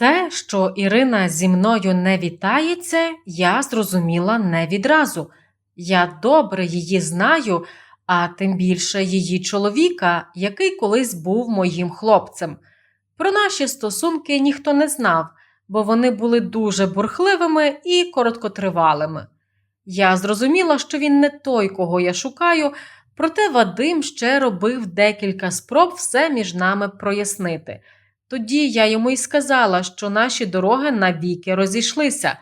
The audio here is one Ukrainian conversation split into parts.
Те, що Ірина зі мною не вітається, я зрозуміла не відразу. Я добре її знаю, а тим більше її чоловіка, який колись був моїм хлопцем. Про наші стосунки ніхто не знав, бо вони були дуже бурхливими і короткотривалими. Я зрозуміла, що він не той, кого я шукаю, проте Вадим ще робив декілька спроб все між нами прояснити. Тоді я йому й сказала, що наші дороги навіки розійшлися.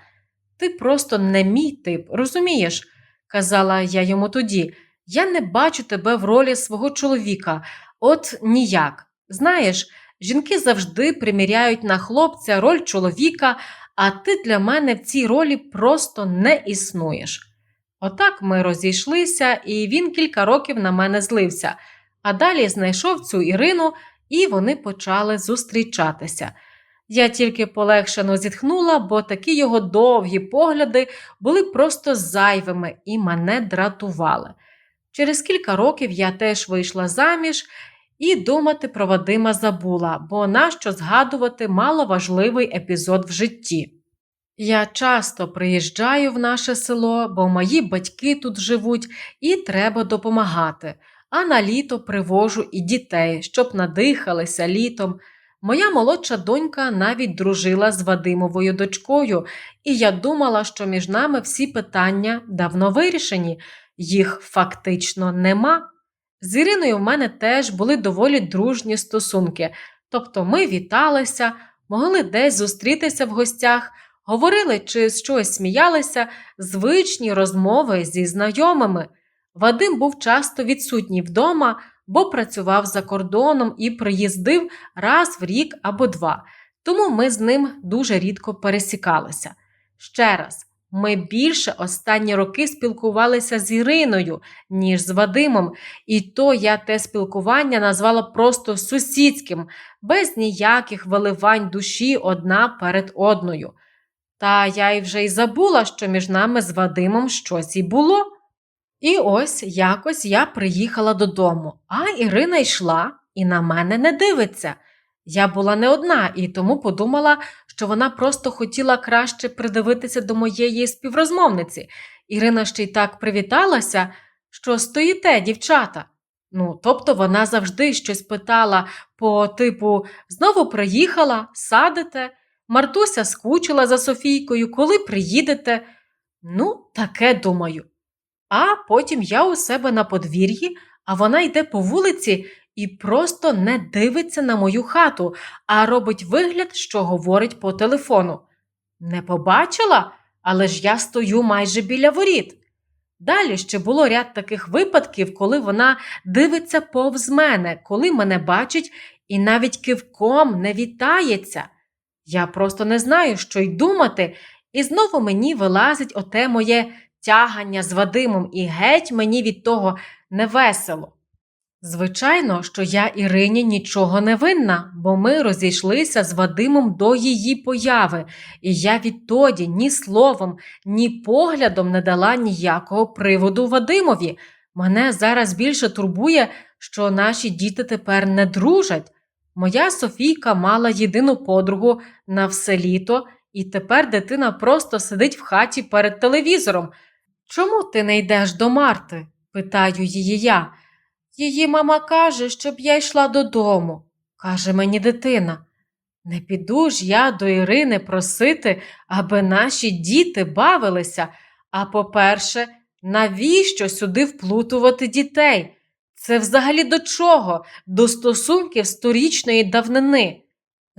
Ти просто не мій тип, розумієш? казала я йому тоді. Я не бачу тебе в ролі свого чоловіка, от ніяк. Знаєш, жінки завжди приміряють на хлопця роль чоловіка, а ти для мене в цій ролі просто не існуєш. Отак ми розійшлися, і він кілька років на мене злився, а далі знайшов цю Ірину, і вони почали зустрічатися. Я тільки полегшено зітхнула, бо такі його довгі погляди були просто зайвими і мене дратували. Через кілька років я теж вийшла заміж і думати про Вадима забула, бо нащо згадувати маловажливий епізод в житті. Я часто приїжджаю в наше село, бо мої батьки тут живуть і треба допомагати, а на літо привожу і дітей, щоб надихалися літом. Моя молодша донька навіть дружила з Вадимовою дочкою, і я думала, що між нами всі питання давно вирішені, їх фактично нема. З Іриною в мене теж були доволі дружні стосунки, тобто ми віталися, могли десь зустрітися в гостях, говорили чи щось сміялися, звичні розмови зі знайомими. Вадим був часто відсутній вдома, бо працював за кордоном і приїздив раз в рік або два, тому ми з ним дуже рідко пересікалися. Ще раз, ми більше останні роки спілкувалися з Іриною, ніж з Вадимом, і то я те спілкування назвала просто сусідським, без ніяких виливань душі одна перед одною. Та я й вже й забула, що між нами з Вадимом щось і було. І ось якось я приїхала додому, а Ірина йшла і на мене не дивиться. Я була не одна і тому подумала, що вона просто хотіла краще придивитися до моєї співрозмовниці. Ірина ще й так привіталася, що стоїте, дівчата. Ну, тобто вона завжди щось питала по типу знову приїхала, садите, Мартуся скучила за Софійкою, коли приїдете. Ну, таке думаю. А потім я у себе на подвір'ї, а вона йде по вулиці і просто не дивиться на мою хату, а робить вигляд, що говорить по телефону. Не побачила, але ж я стою майже біля воріт. Далі ще було ряд таких випадків, коли вона дивиться повз мене, коли мене бачить і навіть кивком не вітається. Я просто не знаю, що й думати, і знову мені вилазить оте моє тягання з Вадимом, і геть мені від того невесело. Звичайно, що я Ірині нічого не винна, бо ми розійшлися з Вадимом до її появи, і я відтоді ні словом, ні поглядом не дала ніякого приводу Вадимові. Мене зараз більше турбує, що наші діти тепер не дружать. Моя Софійка мала єдину подругу на все літо, і тепер дитина просто сидить в хаті перед телевізором. Чому ти не йдеш до Марти? питаю її я. Її мама каже, щоб я йшла додому, каже мені дитина. Не піду ж я до Ірини просити, аби наші діти бавилися. А по-перше, навіщо сюди вплутувати дітей? Це взагалі до чого? До стосунків сторічної давнини.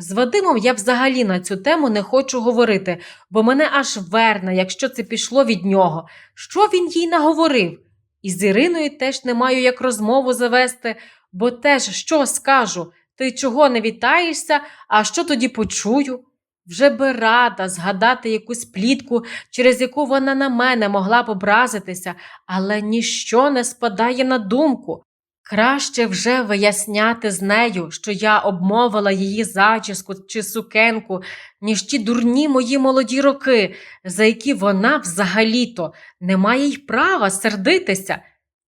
З Вадимом я взагалі на цю тему не хочу говорити, бо мене аж верне, якщо це пішло від нього. Що він їй наговорив? І з Іриною теж не маю як розмову завести, бо теж що скажу? Ти чого не вітаєшся, а що тоді почую? Вже би рада згадати якусь плітку, через яку вона на мене могла б образитися, але ніщо не спадає на думку. Краще вже виясняти з нею, що я обмовила її зачіску чи сукенку, ніж ті дурні мої молоді роки, за які вона взагалі-то не має й права сердитися,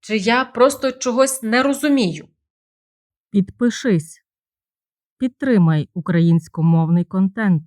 чи я просто чогось не розумію. Підпишись. Підтримай українськомовний контент.